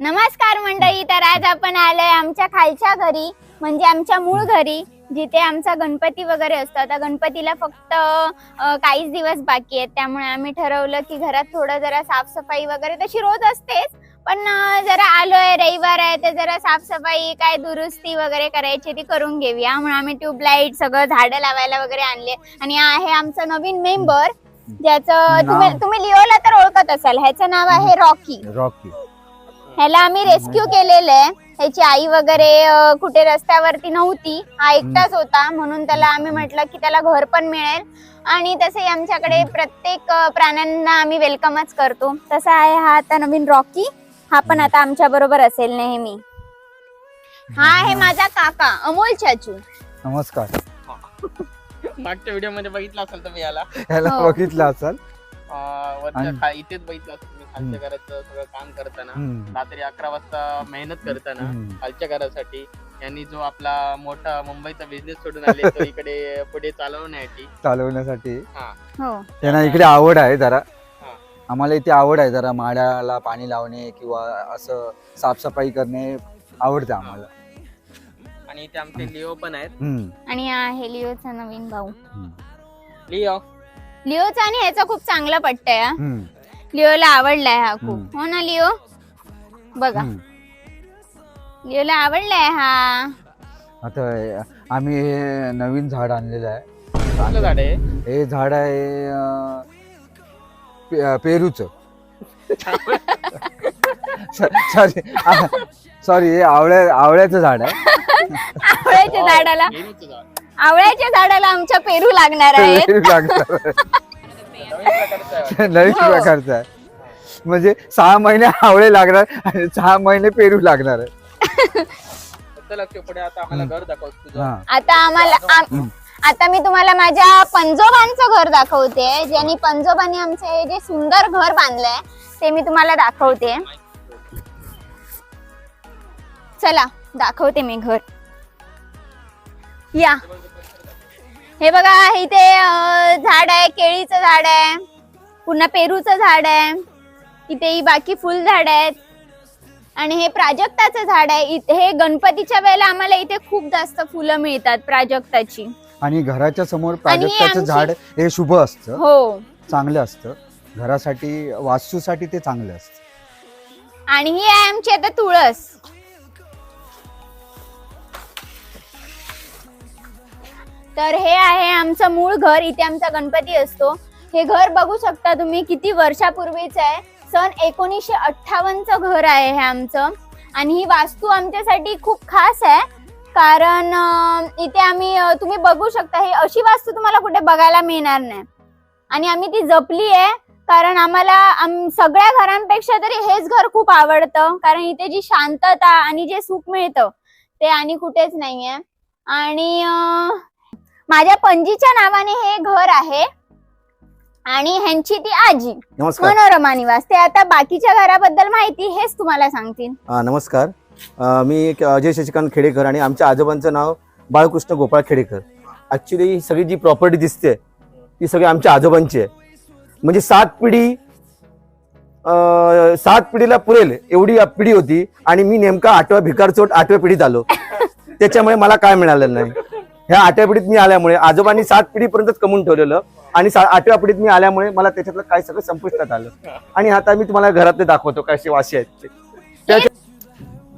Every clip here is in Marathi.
नमस्कार मंडळी तर आज आपण आलोय आमच्या खालच्या घरी म्हणजे आमच्या मूळ घरी जिथे आमचा गणपती वगैरे असतो. आता गणपतीला फक्त अ, काहीच दिवस बाकी आहेत. त्यामुळे आम्ही ठरवलं की घरात थोडं जरा साफसफाई वगैरे तशी रोज असतेच. पण अ, जरा आलोय रविवार आहे तर जरा साफसफाई काय दुरुस्ती वगैरे करायची ती करून घेऊया. म्हणून आम्ही ट्यूबलाईट सगळं झाडं लावायला वगैरे आणले. आणि आहे आमचा नवीन मेंबर ज्याचं तुम्ही? तुम्ही लिओला तर ओळखत असाल. ह्याचं नाव आहे रॉकी. रॉकी. ह्याला आम्ही रेस्क्यू केलेलं आहे. ह्याची आई वगैरे अं, कुठे रस्त्यावरती नव्हती. हा एकटाच होता. म्हणून त्याला आम्ही म्हटलं की त्याला घर पण मिळेल. आणि तसंही आमच्याकडे प्रत्येक अं, प्राण्यांना आम्ही वेलकमच करतो. तसा आहे हा आता नवीन रॉकी. हा पण आता आमच्या बरोबर असेल नेहमी. हा आहे माझा काका अमोल चाचू. नमस्कार. मागच्या व्हिडिओमध्ये बघितला असेल तुम्ही याला. ह्याला हो. बघितलं असाल. अं, वरच्या आणि- खा- इथेच बघितलं असेल तुम्ही खालच्या घराचं सगळं काम करताना. हम्म. रात्री अकरा वाजता मेहनत करताना हम्म. खालच्या घरासाठी. यांनी जो आपला मोठा मुंबईचा बिझनेस सोडून आले तो इकडे पुढे चालवण्यासाठी. चालवण्यासाठी. हा. हो. त्यांना इकडे आवड आहे जरा. हा. आम्हाला इथे आवड आहे जरा माड्याला पाणी लावणे किंवा असं साफसफाई करणे आवडते आम्हाला. आणि इथे आमचे लिओ पण आहेत. हम्म. आणि हा आहे लिओचा नवीन भाऊ. हम्म. लिओ. लिओचा आणि ह्याचा खूप चांगलं पट्टय हा. हम्म. लिओला आवडलाय हा खूप. हो ना लिओ? बघा. हम्म. लिओला आवडलाय हा. आता हे- आम्ही हे नवीन झाड आणलेलं आहे. झाड आहे हे? झाड आहे अं, पे- अं, पेरूचं सॉरी सॉरी हे आवळ्या आवळ्याचं झाड आहे. आवळ्याच्या झाडाला आवळ्याच्या झाडाला आमच्या पेरू लागणार आहेत. पेरू लागणार आहे. नवीन प्रकारचं आहे. नवीन हो. प्रकारचा आहे. म्हणजे सहा महिने आवळे लागणार आणि सहा महिने पेरू लागणार आहे चला ते पुढे आता आम्हाला घर दाखव तुझं. हा. आता आम्हाला आम- आता मी तुम्हाला माझ्या पंजोबांचं घर दाखवते. ज्यांनी पंजोबांनी आमचं हे जे सुंदर घर बांधलंय ते मी तुम्हाला दाखवते. चला दाखवते मी घर. या. हे बघा इथे झाड आहे केळीचं झाड आहे पुन्हा पेरूचं झाड आहे इथे ही बाकी फुल झाड आहेत. आणि हे प्राजक्ताचं झाड आहे. इथे हे गणपतीच्या वेळेला आम्हाला इथे खूप जास्त फुलं मिळतात प्राजक्ताची. आणि घराच्या समोर प्राजक्ताचं झाड हे शुभ असतं. हो. चांगलं असतं. घरासाठी वास्तूसाठी ते चांगलं असतं. आणि ही आहे आमची आता तुळस. तर हे आहे आमचं मूळ घर. इथे आमचा गणपती असतो. हे घर बघू शकता तुम्ही किती वर्षापूर्वीच आहे. सन एकोणीसशे अठ्ठावन्नचं घर आहे हे आमचं. आणि ही वास्तू आमच्यासाठी खूप खास आहे. कारण इथे आम्ही तुम्ही बघू शकता हे अशी वास्तू तुम्हाला कुठे बघायला मिळणार नाही. आणि आम्ही ती जपली आहे. कारण आम्हाला आम- सगळ्या घरांपेक्षा तरी हेच घर खूप आवडतं. कारण इथे जी शांतता आणि जे सुख मिळतं ते आणि कुठेच नाहीये. आणि माझ्या पणजीच्या नावाने हे घर आहे आणि ह्यांची ती आजी नमस्कार. मनोरमा निवास. ते आता बाकीच्या घराबद्दल माहिती हेच तुम्हाला सांगतील. अ, नमस्कार. अ, मी एक अजय शशिकांत खेडेकर आणि आमच्या आजोबांचं नाव बाळकृष्ण गोपाळ खेडेकर. ॲक्च्युली ही सगळी जी प्रॉपर्टी दिसते ती सगळी आमच्या आजोबांची आहे. म्हणजे सात पिढी अ, सात पिढीला पुरेल एवढी पिढी होती आणि मी नेमका आठव्या भिकारचोट आठव्या पिढीत आलो. त्याच्यामुळे मला काय मिळालं नाही. ह्या आठव्या पिढीत मी आल्यामुळे आजोबांनी सात पिढीपर्यंतच कमवून ठेवलेलं आणि आठव्या पिढीत मी आल्यामुळे मला त्याच्यातलं काय सगळं संपुष्टात आलं. आणि आता मी तुम्हाला घरातले दाखवतो कसे वाशी आहेत ते.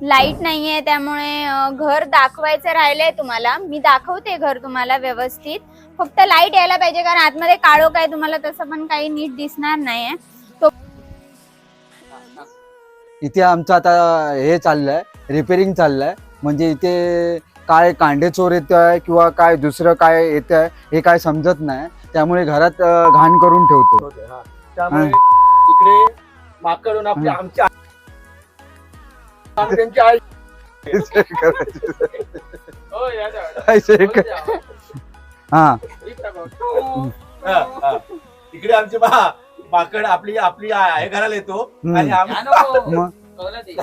लाइट नाहीये त्यामुळे घर दाखवायचं राहिलंय तुम्हाला. मी दाखवते घर तुम्हाला व्यवस्थित. फक्त लाइट यायला पाहिजे कारण आतमध्ये काळो काय तुम्हाला तसं पण काही नीट दिसणार नाहीये. इथे आमचं आता हे चाललंय रिपेरिंग चाललंय. म्हणजे इथे काय कांडे चोर येत आहे किंवा काय दुसरं काय येत आहे हे काय समजत नाही त्यामुळे घरात अं, घाण करून ठेवतो हा. त्यामुळे इकडे माकडून आपली हं. आमची आई- आणि त्यांची आई हो, या झाड. असे हो, क- द्या. हा लिफ्ट टाकव. हा, हा. इकडे आमचे बा माकड आपली आपली आहे घराला येतो. आणि आम्ही या नको. मग कळलं ते.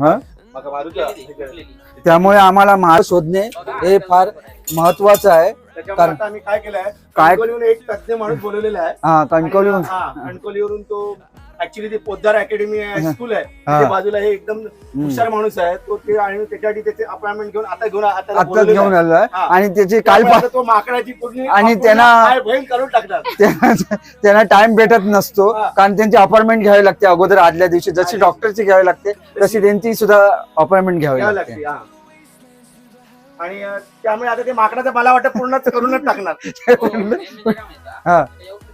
हा? त्यामुळे आम्हाला माळ शोधणे हे फार महत्वाचं आहे. कारण- आम्ही काय केलंय? काय- कणकवलीहून एक तज्ञ माणूस बोलवलेला आहे. हा कणकवली हा, कणकवलीवरून तो ऍक्च्युली ते पोद्दार अकॅडमी हा. स्कूल आहे हा. तिथे बाजूला हे एकदम. हुशार माणूस आहे तो ते आणि त्याच्यासाठी त्याचे अपॉइंटमेंट घेऊन आता घेऊन आता आत्ताच बोलवलेलं घेऊन आहे. आलोय हा. आणि त्याची काल त्यामुळे आता तो माकडाची पूर्ण आणि त्यांना- काय बैल काढून टाकणार त्यांना त्यांना टाइम भेटत नसतो हा. कारण त्यांची अपॉइंटमेंट घ्यावी लागते अगोदर आदल्या दिवशी जशी आदल्या डॉक्टरची घ्यावी लागते तशी त्यांची सुद्धा अपॉइंटमेंट घ्यावी लागते लागते हा आणि अं, त्यामुळे आता ते माकडाचं मला वाटतं पूर्णच करूनच टाकणार हो, main म्हणजे काय माहिती आहे? हा.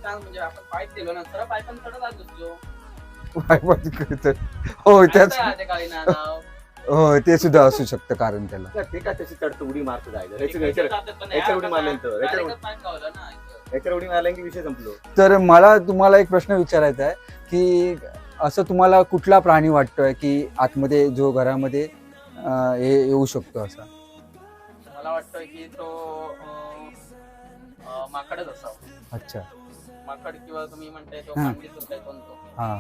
ताण म्हणजे आपण ना सरळ पाईपानं चढत आत बसलो. हो त्याच आता ते. हो सुद्धा असू शकतं कारण त्याला. ते काय त्याची चढतं उडी मारतो जायचं? यार उडी मारल्यानंतर. ह्याच्या उडी मारल्या की विषय संपलो. तर मला तुम्हाला एक प्रश्न विचारायचा आहे की असं तुम्हाला कुठला प्राणी वाटतोय की आतमध्ये जो घरामध्ये हे येऊ शकतो असा? मला वाटतं की तो माकडच असावा. अच्छा. माकड किंवा तुम्ही म्हणताय तो हा.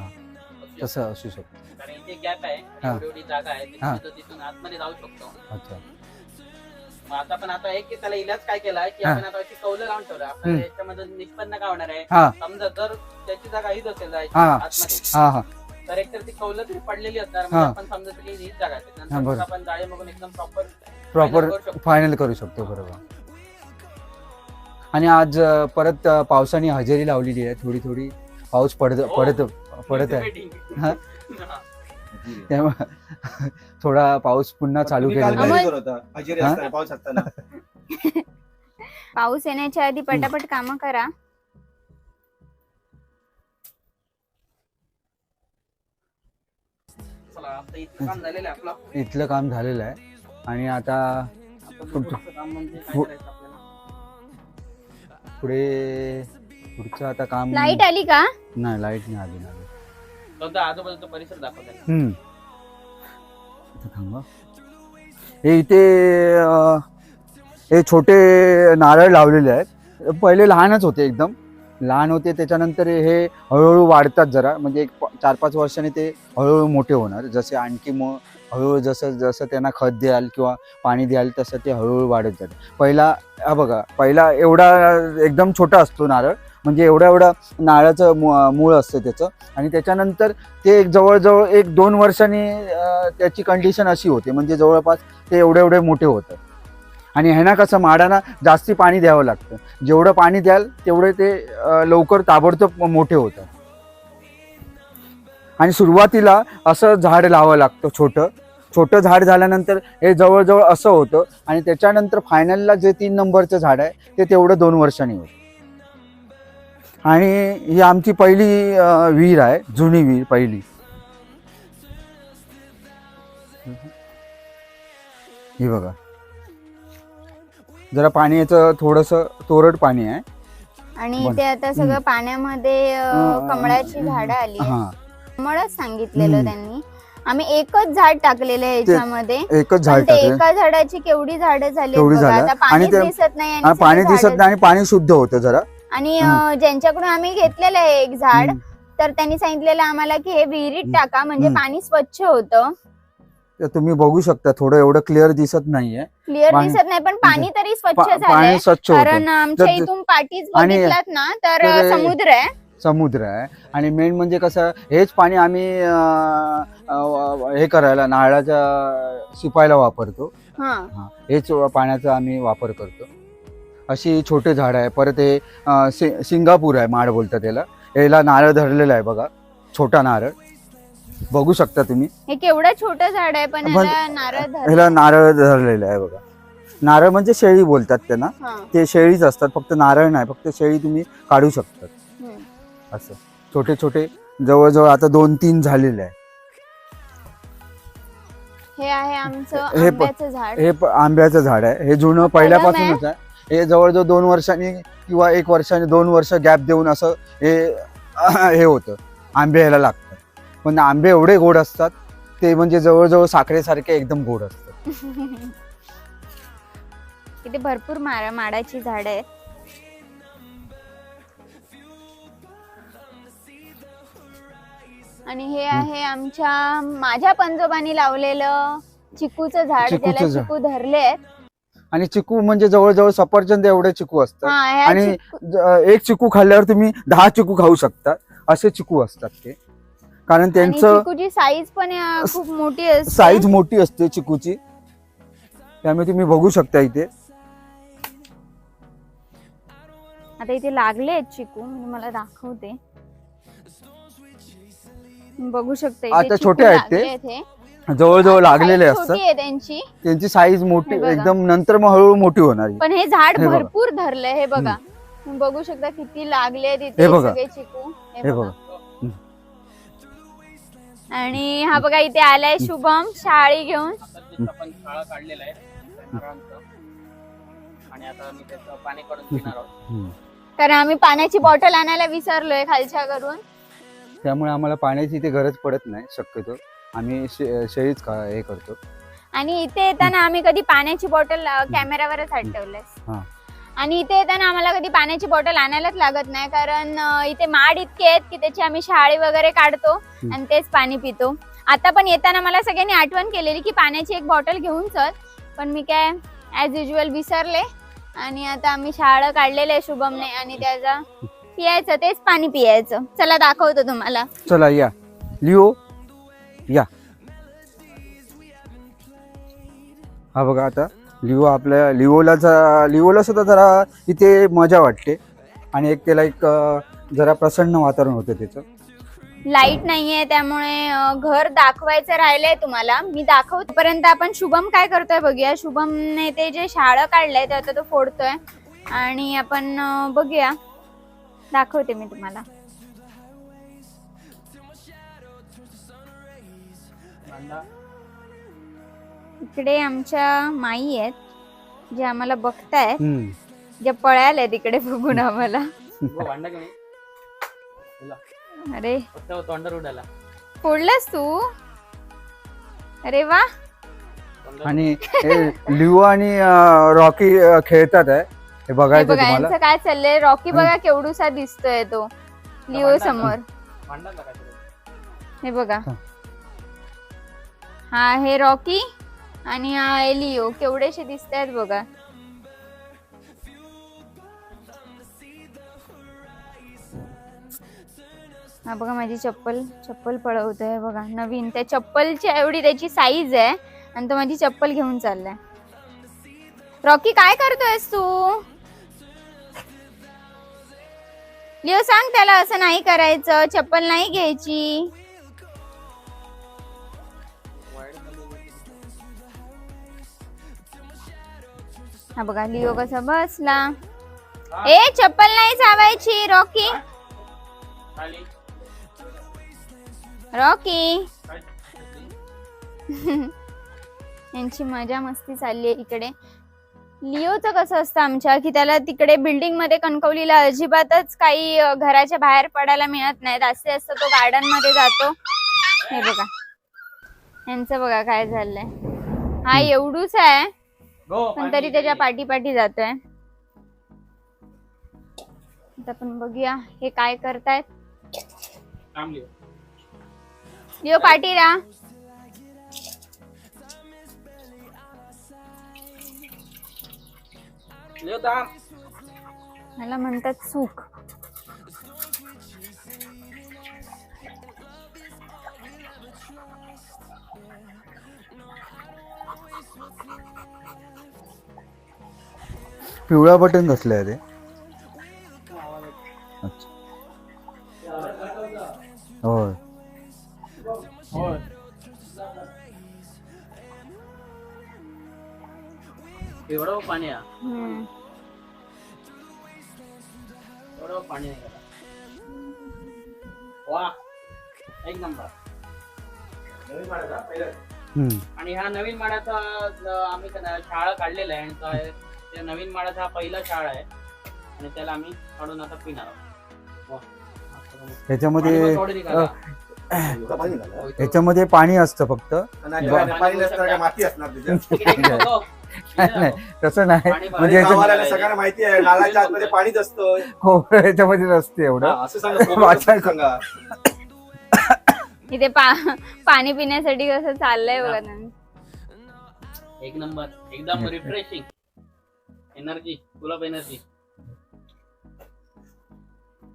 तसं. असू शकतं कारण इथे गॅप आहे हा. एवढी एवढी जागा आहे हा. तिथून तो तिथून आतमध्ये जाऊ शकतो अच्छा मग आता पण आता एक की त्याला इलाज काय केलाय की हा. आपण आता अशी कौलं लावून ठेवलं हम्म. आपल्याला याच्यामध्ये निष्पन्न काय होणार आहे हा समजा जर त्याची जागा हीच असेल जायची हा. आतमध्ये हा हा तर एकतर ती कौलं तरी पडलेली असणार हा. म्हणजे आपण समजा तरी हीच जागा आहे हा, बरं. आपण जाळे बघून एकदम प्रॉपर प्रॉपर फायनल करू शकतो बरोबर आणि आज अं, परत अं, पावसाने हजेरी लावलेली आहे थोडी थोडी पाऊस पडत हो. पडत पडत आहे. हा. त्यामुळे थोडा पाऊस पुन्हा चालू तुम्ही काल केलेला आहे. घरी गेला होता, हजेरी हा? असताना, पाऊस असताना. पाऊस येण्याच्या आधी पटापट काम करा. चला आता इतकं काम झालेलं आहे आपलं. इथलं काम झालेलं आहे. आणि आता काम म्हणजे काय पु- करायचं आपल्याला? पुढे पुढचं आता काम लाइट आली का? नाही लाइट नाही आली नाही आजूबाजूचा परिसर हम्म. थांबा हे. इथे अं, हे छोटे नारळ लावलेले आहेत. पहिले लहानच होते एकदम. लहान होते त्याच्यानंतर हे हळूहळू वाढतात जरा. म्हणजे एक प- चार पाच वर्षांनी ते हळूहळू मोठे होणार. जसे आणखी मग हळूहळू जसं जसं त्यांना खत द्याल किंवा पाणी द्याल तसं ते हळूहळू वाढत जाते. पहिला हा बघा पहिला एवढा एकदम छोटा असतो नारळ. म्हणजे एवढं एवढं नाळाचं मूळ असतं त्याचं. आणि त्याच्यानंतर ते एक जवळजवळ एक दोन वर्षांनी त्याची कंडिशन अशी होते. म्हणजे जवळपास ते एवढे एवढे मोठे होतं आणि ह्यांना कसं माडांना जास्ती पाणी द्यावं लागतं. जेवढं पाणी द्याल तेवढे ते लवकर ताबडतोब मोठे होतं आणि सुरुवातीला असं झाड लावावं लागतं छोटं. छोटं झाड झाल्यानंतर हे जवळजवळ असं होतं. आणि त्याच्यानंतर फायनलला जे तीन नंबरचं झाड आहे ते तेवढं दोन वर्षांनी होतं. आणि ही आमची पहिली विहीर आहे जुनी विहीर पहिली. ही बघा. जरा पाण्याचं थोडस तोरड पाणी आहे. आणि. इथे आता सगळं पाण्यामध्ये कमळाची झाडं आली. हा. कमळच सांगितलेलं. त्यांनी. आम्ही एकच झाड टाकलेलं आहे याच्यामध्ये. एकच पण झाड ते एका झाडाची केवढी झाडं झाली पाणी आणि ते- दिसत नाही पाणी दिसत नाही आणि पाणी शुद्ध होतं जरा. आणि ज्यांच्याकडून आम्ही घेतलेलं आहे एक झाड. तर त्यांनी सांगितलेलं आम्हाला की हे विहिरीत टाका म्हणजे. पाणी स्वच्छ होतं. तर तुम्ही बघू शकता थोडं एवढं क्लिअर दिसत नाहीये. क्लिअर पाणी- दिसत नाही पण पाणी तरी स्वच्छ पा- झालंय. पाणी स्वच्छ कारण होतं आमच्या इथून पाठीच आणि- बघितलात ना तर समुद्र आहे. समुद्र आहे. आणि मेन म्हणजे कसं हेच पाणी आम्ही अं, अं, हे करायला नारळाच्या शिपायला वापरतो. हा. हेच पाण्याचा आम्ही वापर करतो. अशी छोटे झाड आहे. परत हे सि- सिंगापूर आहे माड बोलतात त्याला याला नारळ धरलेला आहे बघा. छोटा नारळ. बघू शकता तुम्ही. हे केवढं छोटं झाड आहे पण पण- ह्याला नारळ ह्याला नारळ धरलेला आहे बघा. नारळ म्हणजे शेळी बोलतात त्यांना. हा. ते शेळीच असतात फक्त नारळ नाही फक्त शेळी तुम्ही काढू शकतात. हम्म. असं. छोटे छोटे जवळजवळ आता दोन तीन झालेले आहे. हे आहे आमचं हे प- आंब्याचं झाड. हे प- आंब्याचं झाड आहे. हे जुनं पहिल्यापासूनच आहे. हे जवळजवळ दोन वर्षांनी किंवा एक वर्षाने दोन वर्ष गॅप देऊन असं हे हे होतं. आंबे यायला लागतात. पण आंबे एवढे गोड असतात ते म्हणजे जवळजवळ साखरेसारखे एकदम गोड असतात. इथे भरपूर मारा माडाची झाड आहेत. आणि हे आहे आमच्या माझ्या पंजोबानी लावलेलं चिकूचं झाड चिकूचं त्याला झाड. चिकू धरले आहेत आणि चिकू म्हणजे जवळजवळ सफरचंद एवढे चिकू असतात. हा ह्या आणि चिकू- ज- एक चिकू खाल्ल्यावर तुम्ही दहा चिकू खाऊ शकता. असे चिकू असतात ते. कारण आणि त्यांचं चिकूची साईज पण अं, खूप मोठी असते. साईज मोठी असते चिकूची. त्यामुळे तुम्ही बघू शकता इथे. आता इथे लागले आहेत चिकू मी तुम्हाला दाखवते. बघू शकता इथे आता चिकू छोटे आहेत ते. लागले आहेत हे. जवळजवळ लागलेले size असतात. छोटी आहे त्यांची. त्यांची साईज मोठी हे बघा. एकदम नंतर मग हळूहळू मोठी होणार आहे. पण हे झाड हे बघा. भरपूर धरलंय हे बघा. बघू शकता किती लागले इथे हे बघा. सगळे चिकू. हे बघा. आणि हा बघा इथे आलाय शुभम शाळी घेऊन. आता जिथं आपण शाळा काढलेला आहे. नारळांचं. आणि आता मी त्याचं पाणी काढून पिणार आहोत. हम्म. कारण आम्ही पाण्याची बॉटल आणायला विसरलोय खालच्या घरून त्यामुळे आम्हाला पाण्याची इथे गरज पडत नाही शक्यतो. आम्ही शे- शेळीच हे करतो. आणि इथे येताना आम्ही कधी पाण्याची बॉटल कॅमेऱ्यावरच हटवलंय हा. आणि इथे येताना आम्हाला कधी पाण्याची बॉटल आणायलाच लागत नाही कारण अं, इथे माड इतके आहेत की त्याची आम्ही शाळी वगैरे काढतो आणि तेच पाणी पितो. आता पण येताना मला सगळ्यांनी आठवण केलेली की पाण्याची एक बॉटल घेऊन चल. पण मी काय ऍज युजल विसरले. आणि आता आम्ही शाळा काढलेले आहे शुभमने आणि त्याचा पियायचं तेच पाणी पियायचं. चला दाखवतो तुम्हाला. चला या. लिओ या. हा बघा आता लिओ आपल्या लिओला ज- लिओला सुद्धा जरा इथे मजा वाटते. आणि एक त्याला एक जरा प्रसन्न वातावरण होतं त्याचं. लाइट नाहीये त्यामुळे अं, घर दाखवायचं राहिलंय तुम्हाला. मी दाखवपर्यंत आपण शुभम काय करतोय बघूया. शुभमने ते जे शाळं काढलंय ते आता तो फोडतोय. आणि आपण अं, बघूया. दाखवते मी तुम्हाला. इकडे आमच्या माई आहेत जे आम्हाला बघतायत. ज्या पळाल्या तिकडे बघून आम्हाला. अरे. तोंडावर उडाला. फोडलास तू? अरे वा. आणि हे लिओ आणि रॉकी खेळतात आहे. हे बघायचं बघा तुम्हाला. यांचं काय चाललंय? रॉकी बघा केवढूसा दिसतोय तो. लिओ समोर. हे बघा. हा. हे रॉकी आणि हा एलिओ केवढेशे दिसत आहेत बघा. हा बघा माझी चप्पल. चप्पल पळवतोय बघा. नवीन. त्या चप्पलची एवढी त्याची साईज आहे आणि तो माझी चप्पल घेऊन चाललाय. रॉकी काय करतोयस तू? लिओ सांग त्याला असं नाही करायचं. चप्पल नाही घ्यायची. हा बघा लिओ कसा बसला. ए चप्पल नाही चावायची रॉकी. रॉकी. यांची मजा मस्ती चालली आहे इकडे. लिओचं कसं असतं आमच्या की त्याला तिकडे बिल्डिंगमध्ये कणकवलीला अजिबातच काही घराच्या बाहेर पडायला मिळत नाही जास्तीत जास्त तो गार्डनमध्ये जातो. हे बघा. यांचं बघा काय झालंय. हा एवढूच आहे. पण तरी त्याच्या. पाठी पाठी जातोय. आता आपण बघूया हे काय करतायत. लिओ थांब. ह्याला म्हणतात सुख. पिवळा बटन कसलं आहे ते अच्छा होय. एवढं पाणी. एवढं. वा एक नंबर. आणि ह्या नवीन ज- आम्ही शाळा काढलेला आहे आणि त्या नवीन माळ्याचा हा पहिला शाळा आहे. आणि त्याला आम्ही काढून आता पिणार आहोत. वा. ह्याच्यामध्ये पाणी असतं फक्त. नाही, तसं नाही. म्हणजे सगळ्यांना माहिती आहे नालाच्या आतमध्ये पाणीच असतं. हो ह्याच्यामध्ये नसते एवढं. असं सांगा इथे पा पाणी पिण्यासाठी कसं चाललंय बघा एक नंबर एकदम refreshing energy full of energy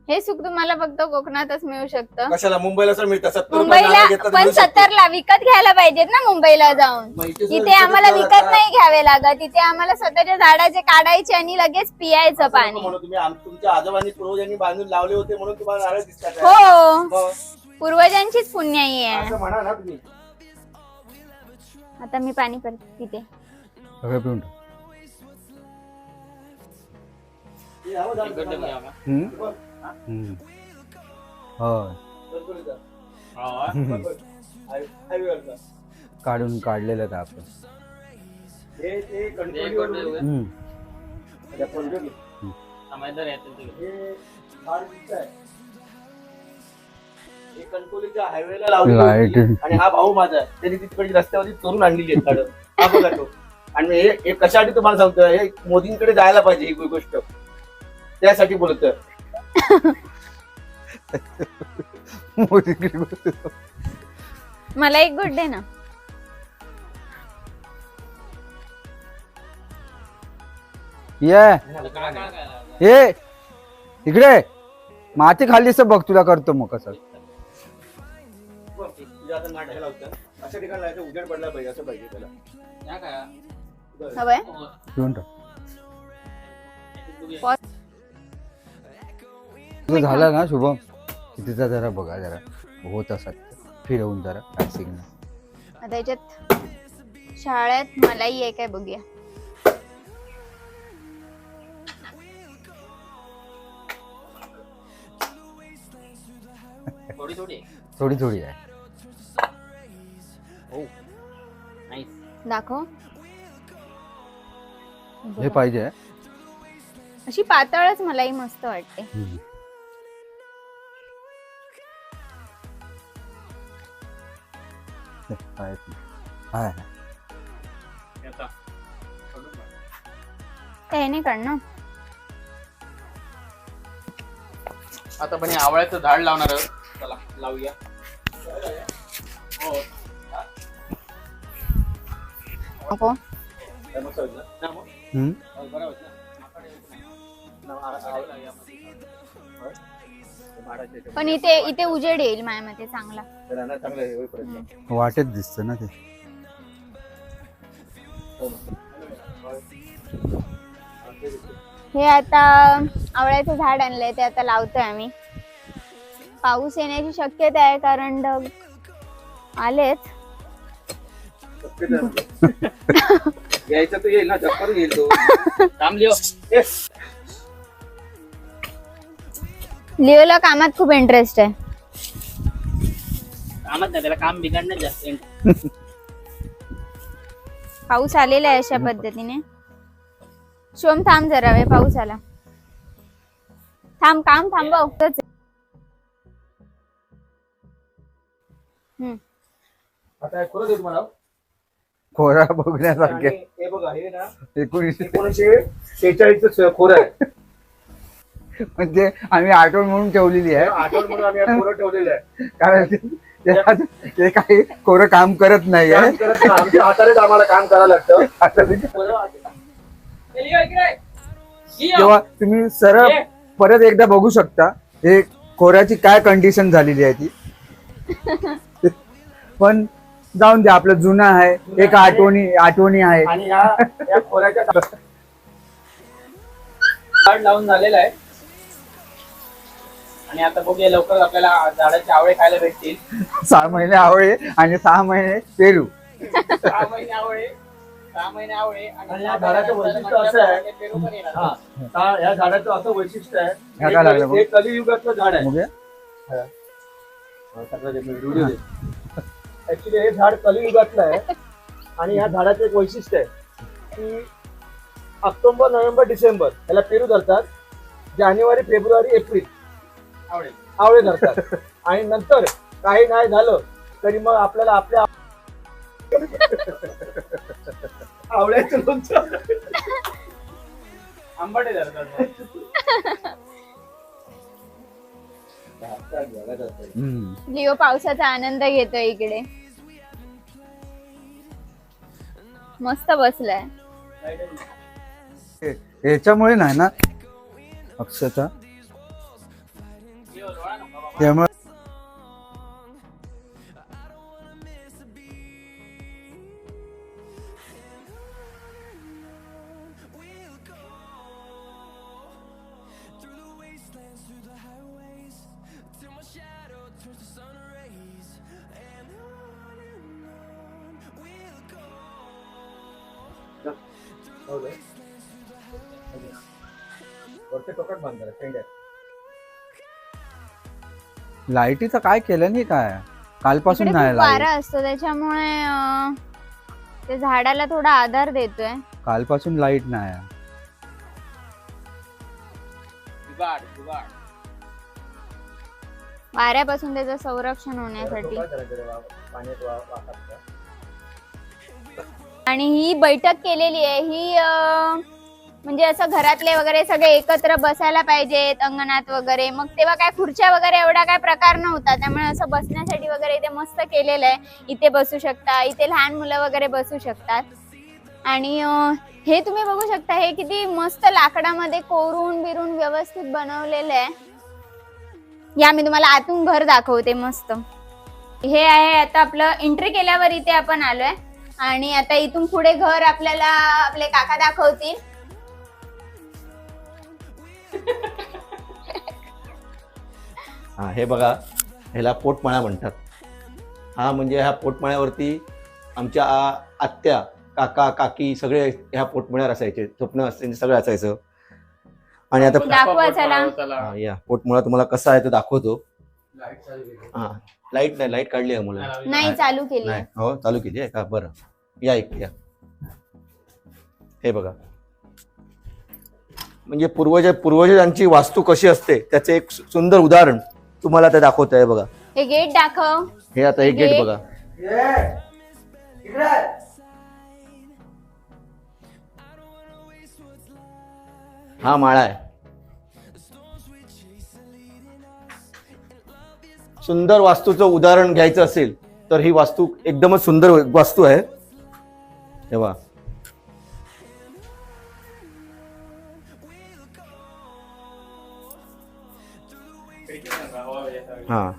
हे सुख तुम्हाला फक्त कोकणातच मिळू शकतं. कशाला? मुंबईला सर मिळतं. सत्तर रुपये मुंबईला नाणं घेतलं तर पण मिळू शकतं. सत्तरला विकत घ्यायला पाहिजेत ना मुंबईला जाऊन. मग इथे आम्हाला विकत. नाही घ्यावे लागत. इथे आम्हाला स्वतःच्या झाडाचे काढायचे आणि लगेच पियायचं असं नको पाणी. म्हणू तुम्ही. आम- तुमच्या आजोबांनी पूर्वजांनी बांधून लावले होते म्हणून तुम्हाला नारळ दिसतात. हो. मग? पूर्वजांचीच पुण्याई आहे. असं म्हणा ना तुम्ही. आता मी पाणी करते. तिथे. सगळं पिऊन टाक. कणकवलीच्या हायवेला लावली लाइट आणि हा भाऊ माझा त्यांनी तिकडे रस्त्यावरती चोरून आणलेली आहेत हा बघा तो. आणि हे कशासाठी तुम्हाला सांगतो हे मोदींकडे जायला पाहिजे ही गोष्ट. त्यासाठी बघतो. मला एक गुड दे ना ये ये इकडे माती खालीच बघ तुला करतो मग कसं अशा ठिकाणी उजेड पडला पाहिजे असं पाहिजे त्याला. हवंय हो. टाक. तुझं झालं ना शुभम? तिचा जरा बघा जरा. होत असत फिरवून जरा काय सिग्नल आता याच्यात शाळेत मलाही आहे काय बघूया. थोडी थोडी आहे. थोडी थोडी आहे. हो. नाईस दाखव. हे पाहिजे. अशी पातळच मलाही मस्त वाटते. हम्म. आहे ती. नाही काढणं आता पण हे आवळ्याचं झाड लावणार आहोत. चला लावूया हो नको काय मस्त वाटलं? ना मग. हम्म? हो, बरोबर ना. माकडे येत नाही. ना, आ- आ- आवळा लावूया आपण. पण इथे इथे उजेड येईल माझ्या मते चांगला. ना चांगलं हे होईपर्यंत. वाटेत दिसत ना ते. हे आता आवळ्याचं झाड आणलंय ते आता लावतोय आम्ही. पाऊस येण्याची शक्यता आहे कारण ढग आलेच यायचं तर येईल ना चक्कर येईल तो. थांब लिहो ए, लिओला कामात खूप इंटरेस्ट आहे. कामच नाही त्याला काम बिघडणं जास्त. पाऊस आलेला आहे अशा पद्धतीने. शिवम थांब जरा वेळ पाऊस आला. थांब काम थांबव. तोच आहे. हम्म. आता एक करू दे तुम्हाला. खोरा आणि बघण्यासारखे हे बघा हे ना एकोणीसशे एकोणीसशे शेहेचाळीसच खोर आहे. म्हणजे आम्ही आठवण म्हणून ठेवलेली आहे. आठवण म्हणून आम्ही या खोरं ठेवलेलं आहे. कारण ते- काही कोरं काम करत नाही. तेव्हा तुम्ही सरळ परत एकदा बघू शकता हे खोऱ्याची काय कंडिशन झालेली आहे ती. पण जाऊन दे आपलं जुनं आहे एक आठवणी आठवणी आहे. लावून झालेलं आहे. आणि आता बघूया लवकर आपल्याला झाडाचे आवळे खायला भेटतील. सहा महिने आवळे आणि सहा महिने पेरू. सहा महिने आवळे सहा महिने आवळे आणि या झाडाचं वैशिष्ट्य असं आहे- पेरू पण येणार. हा ता- या झाडाचं असं वैशिष्ट्य आहे ह्या काय लागलं हे-? हे कलियुगातलं झाड आहे. मग हे? ऍक्च्युली हे झाड कलियुगातलं आहे आणि या झाडाचं एक वैशिष्ट्य आहे की ऑक्टोबर नोव्हेंबर डिसेंबर याला पेरू धरतात. जानेवारी फेब्रुवारी एप्रिल. आवळे आवळे धरतात. आणि नंतर काही नाही झालं तरी मग आपल्याला आपल्या आवळ्याचं लोणचं आंबाटे धरतात हम्म. लिओ पावसाचा आनंद घेतोय इकडे. मस्त बसलाय. याच्यामुळे नाही ना अक्षता? Ya, Mas. लाईटीचं काय केलं नाही काय? कालपासून इकडे नाही खूप वारा लाइट असतो त्याच्यामुळे अं, ते झाडाला थोडा आधार देतोय. कालपासून लाइट नाही. जुगाड जुगाड वाऱ्यापासून त्याचं संरक्षण होण्यासाठी. आणि ही बैठक केलेली आहे ही अं, म्हणजे असं घरातले वगैरे सगळे एकत्र बसायला पाहिजेत अंगणात वगैरे. मग तेव्हा काय खुर्च्या वगैरे एवढा काय प्रकार नव्हता. त्यामुळे असं बसण्यासाठी वगैरे इथे मस्त केलेलं आहे. इथे बसू शकता इथे लहान मुलं वगैरे बसू शकतात. आणि हे तुम्ही बघू शकता हे किती मस्त लाकडामध्ये कोरून बिरून व्यवस्थित बनवलेलं आहे. या मी तुम्हाला आतून घर दाखवते मस्त. हे आहे आता आपलं एंट्री केल्यावर इथे आपण आलोय. आणि आता इथून पुढे घर आपल्याला आपले काका दाखवतील. हा हे बघा ह्याला पोटमाळा म्हणतात. हा म्हणजे ह्या पोटमाळ्यावरती आमच्या आत्या काका काकी सगळे ह्या पोटमाळ्यावर असायचे. स्वप्न असायचे सगळं असायचं. आणि आता दाखवा चला. हा, या. पोटमाळा तुम्हाला कसा आहे तो दाखवतो. हा लाइट नाही लाइट काढली आहे मुलं. नाही चालू केली नाही हो चालू केली आहे का? बरं. या एक या. हे बघा. म्हणजे पूर्वज पूर्वजांची वास्तू कशी असते त्याचे एक सुंदर उदाहरण तुम्हाला ते दाखवत आहे बघा. हे गेट दाखव. हे आता हे गेट. बघा. हा माळा आहे. सुंदर वास्तूचं उदाहरण घ्यायचं असेल तर ही वास्तू एकदमच सुंदर वास्तू आहे. तेव्हा हा.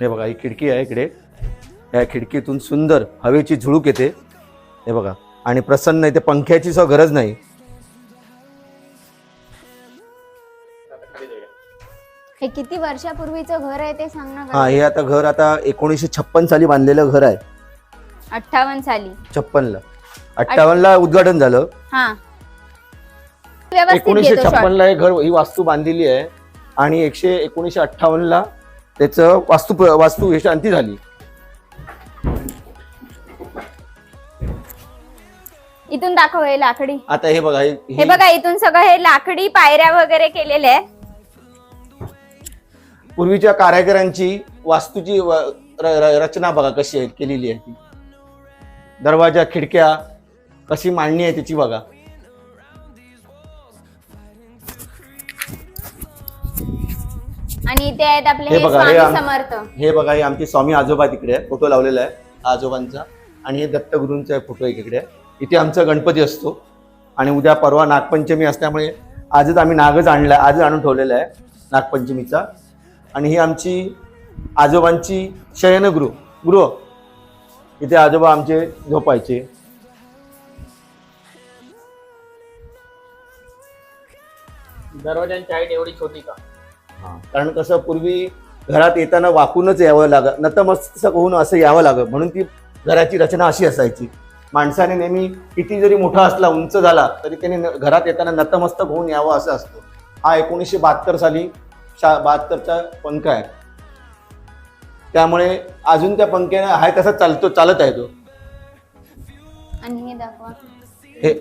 हे बघा ही खिडकी आहे इकडे. या खिडकीतून सुंदर हवेची झुळूक येते. हे बघा आणि प्रसन्न इथे पंख्याची सुद्धा गरज नाही. हे किती वर्षापूर्वीचं घर आहे ते सांग ना हा हे आता घर आता एकोणीसशे छप्पन साली बांधलेलं घर आहे. अठ्ठावन्न साली. छप्पनला. अठ्ठावन्नला उद्घाटन झालं. हा. व्यवस्थित एकोणीसशे घेतो shot. छप्पनला हे घर ही वास्तू बांधलेली आहे. आणि एकशे एकोणीसशे अठ्ठावन्नला त्याचं वास्तू वास्तू शांती झाली. इथून दाखव हे लाकडी. आता हे बघा हे हे ही बघा इथून सगळं हे लाकडी पायऱ्या वगैरे केलेले आहे पूर्वीच्या कारागिरांची वास्तूची व- र- र- रचना बघा कशी आहे केलेली आहे ती. दरवाजा खिडक्या कशी मांडणी आहे त्याची बघा. आणि इथे आहेत आपले हे हे बघा, हे स्वामी आम- समर्थ. हे बघा हे आमचे स्वामी आजोबा तिकडे आहे फोटो लावलेला आहे आजोबांचा. आणि हे दत्तगुरूंचा फोटो आहे इकडे. इथे आमचा गणपती असतो. आणि उद्या परवा नागपंचमी असल्यामुळे आजच आम्ही नागच आणला आजच आणून ठेवलेला आहे नागपंचमीचा. आणि ही आमची आजोबांची शयनगृह गृह इथे आजोबा आमचे झोपायचे. दरवाजांची हाईट एवढी छोटी का? कारण कसं पूर्वी घरात येताना वाकूनच यावं लागत नतमस्तक होऊन असं यावं लागत. म्हणून ती घराची रचना अशी असायची. माणसाने नेहमी किती जरी मोठा असला उंच झाला तरी त्याने घरात येताना नतमस्तक होऊन यावं असं असतं. हा एकोणीसशे बहात्तर साली शा बहात्तरचा पंख आहे. त्यामुळे अजून त्या पंख्याने हाय तसा चालतो चालत आहे तो. आणि हे दाखवा. हे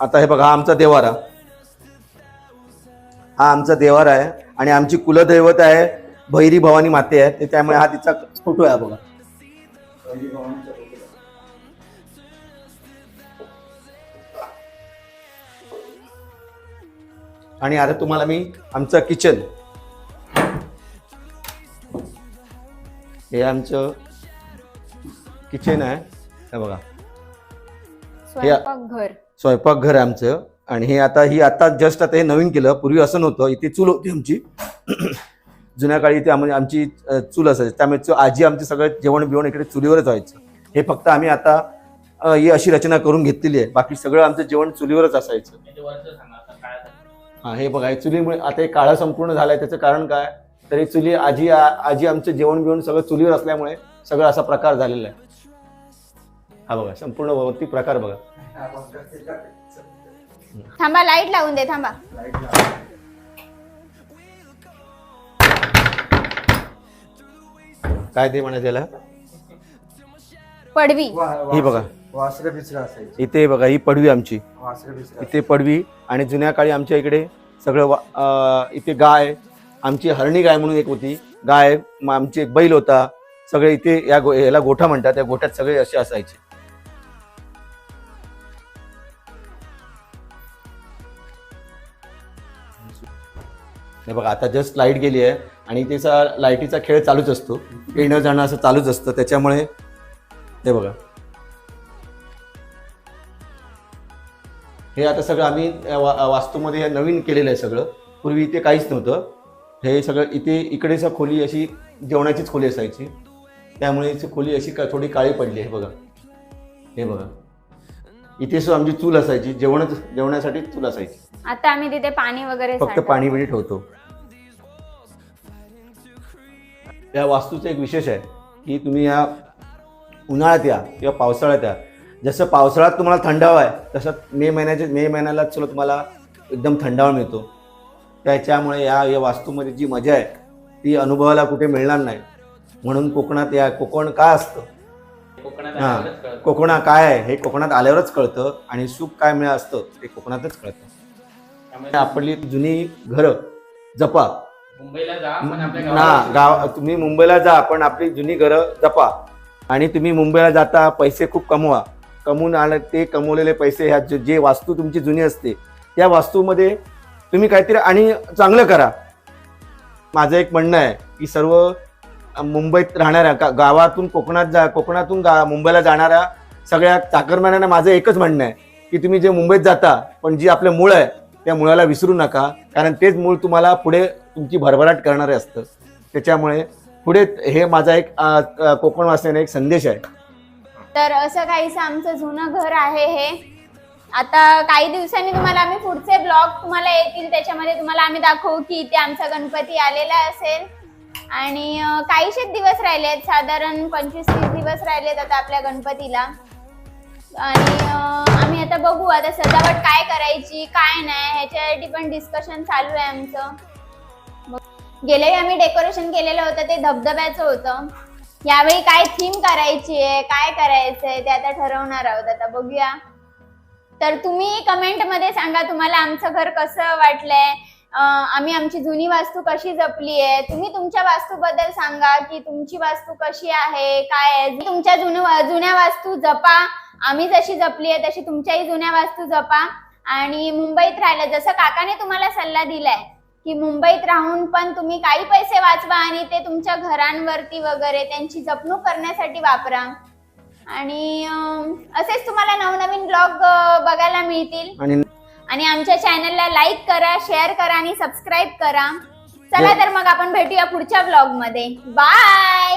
आता हे बघा आमचा देवारा हा आमचा देवारा आहे आणि आमची कुलदैवत आहे भैरी भवानी माते आहे ते त्यामुळे हा तिचा फोटो आहे बघा. आणि आता तुम्हाला मी आमचं किचन. हे आमचं किचन आहे. हे बघा. स्वयंपाकघर. स्वयंपाकघर आहे आमचं. आणि हे आता ही आता जस्ट आता हे नवीन केलं. पूर्वी असं नव्हतं. इथे चूल होती आमची. जुन्या काळी इथे आम्ही आमची चूल असायची. त्यामुळे चू- आजी आमचे सगळं जेवण बिवण इकडे चुलीवरच व्हायचं. हे फक्त आम्ही आता ही अशी रचना करून घेतलेली आहे. बाकी सगळं आमचं जेवण चुलीवरच असायचं. हा हे बघा चुलीमुळे आता हे काळा संपूर्ण झालाय. त्याचं कारण काय? तरी चुली आजी आजी आमचं जेवण बिवण सगळं चुलीवर असल्यामुळे सगळं असा प्रकार झालेला आहे. हा बघा संपूर्ण वरती प्रकार बघा. थांबा लाइट लावून दे थांबा. काय ते म्हणायचं याला? पडवी. ही बघा. वासरे असायची. इथे बघा ही पडवी आमची. वासरे इथे पडवी आणि जुन्या काळी आमच्या इकडे सगळं वा- अं, इथे गाय. आमची हरणी गाय म्हणून एक होती. गाय मग आमची एक बैल होता. सगळे इथे या गो- याला गोठा म्हणतात. या गोठ्यात सगळे असे असायचे. हे बघा आता जस्ट लाइट गेली आहे आणि त्याचा लाईटीचा खेळ चालूच असतो. येणं जाणं असं चालूच असतं. त्याच्यामुळे हे बघा. हे आता सगळं आम्ही वा- वास्तूमध्ये नवीन केलेलं आहे सगळं. पूर्वी इथे काहीच नव्हतं. हे सगळं इथे इकडेच खोली अशी जेवणाचीच खोली असायची. त्यामुळे खोली अशी का थोडी काळी पडली आहे बघा. हे बघा. इथे सुद्धा आमची चूल असायची जेवण जेवणासाठी चूल असायची. आता आम्ही तिथे पाणी वगैरे फक्त साठवतो. पाणी बिणी ठेवतो. या वास्तूचं एक विशेष आहे की तुम्ही या उन्हाळ्यात या किंवा पावसाळ्यात या. जसं पावसाळ्यात तुम्हाला थंडावा आहे तसं मे महिन्याच्या मे महिन्याला सुद्धा तुम्हाला एकदम थंडावा मिळतो. त्याच्यामुळे या या वास्तूमध्ये जी मजा आहे ती अनुभवायला कुठे मिळणार नाही. म्हणून कोकणात या कोकण काय असतं? हा. कोकणात काय आहे? हे कोकणात आल्यावरच कळतं आणि सुख काय मिळा असतं ते कोकणातच कळतं. त्यामुळे आपली जुनी घरं जपा. मुंबईला जा ना गाव तुम्ही मुंबईला जा पण आपली जुनी घरं जपा. आणि तुम्ही मुंबईला जाता पैसे खूप कमवा. कमवून आण ते कमवलेले पैसे ह्या जे- जे वास्तू तुमची जुनी असते त्या वास्तूमध्ये तुम्ही काहीतरी आणि चांगलं करा. माझं एक म्हणणं आहे की सर्व मुंबईत राहणाऱ्या गा- गावातून कोकणात जा कोकणातून गा मुंबईला जाणाऱ्या सगळ्या चाकरमान्यांना माझं एकच म्हणणं आहे की तुम्ही जे मुंबईत जाता पण जी आपलं मूळ आहे त्या मुळाला विसरू नका कारण तेच मूळ तुम्हाला पुढे तुमची भरभराट करणारे असतं. त्याच्यामुळे पुढे हे माझा एक अ, एक संदेश आहे. तर असं काहीसं आमचं जुनं घर आहे हे. आता काही दिवसांनी तुम्हाला आम्ही पुढचे ब्लॉग तुम्हाला येतील त्याच्यामध्ये तुम्हाला आम्ही दाखवू की इथे आमचा गणपती आलेला असेल. आणि काहीशेच दिवस राहिलेत साधारण पंचवीस तीस दिवस राहिलेत आता आपल्या गणपतीला. आणि आम्ही आता बघू आता सजावट काय करायची काय नाही ह्याच्यासाठी पण डिस्कशन चालू आहे आमचं. गेल्यावेळी आम्ही डेकोरेशन केलेलं होतं ते धबधब्याचं होतं. यावेळी काय थीम करायची आहे काय करायचंय ते आता ठरवणार आहोत आता बघूया. तर तुम्ही कमेंटमध्ये सांगा तुम्हाला आमचं घर कसं वाटलंय आम्ही आमची जुनी वास्तू कशी जपली आहे तुम्ही तुमच्या वास्तूबद्दल सांगा की तुमची वास्तू कशी आहे? काय आहे? तुमच्या जुन जुन्या वास्तू जपा. आम्ही जशी जपली आहे तशी तुमच्याही जुन्या वास्तू जपा. आणि मुंबईत राहिलं जसं काकाने तुम्हाला सल्ला दिलाय की मुंबईत राहून पण तुम्ही काही पैसे वाचवा आणि ते तुमच्या घरांवरती वगैरे त्यांची जपणूक करण्यासाठी वापरा. आणि असेच तुम्हाला नवनवीन ब्लॉग बघायला मिळतील. आणि आमच्या चॅनलला लाईक करा शेअर करा आणि सबस्क्राईब करा. चला तर मग आपण भेटूया पुढच्या ब्लॉगमध्ये. बाय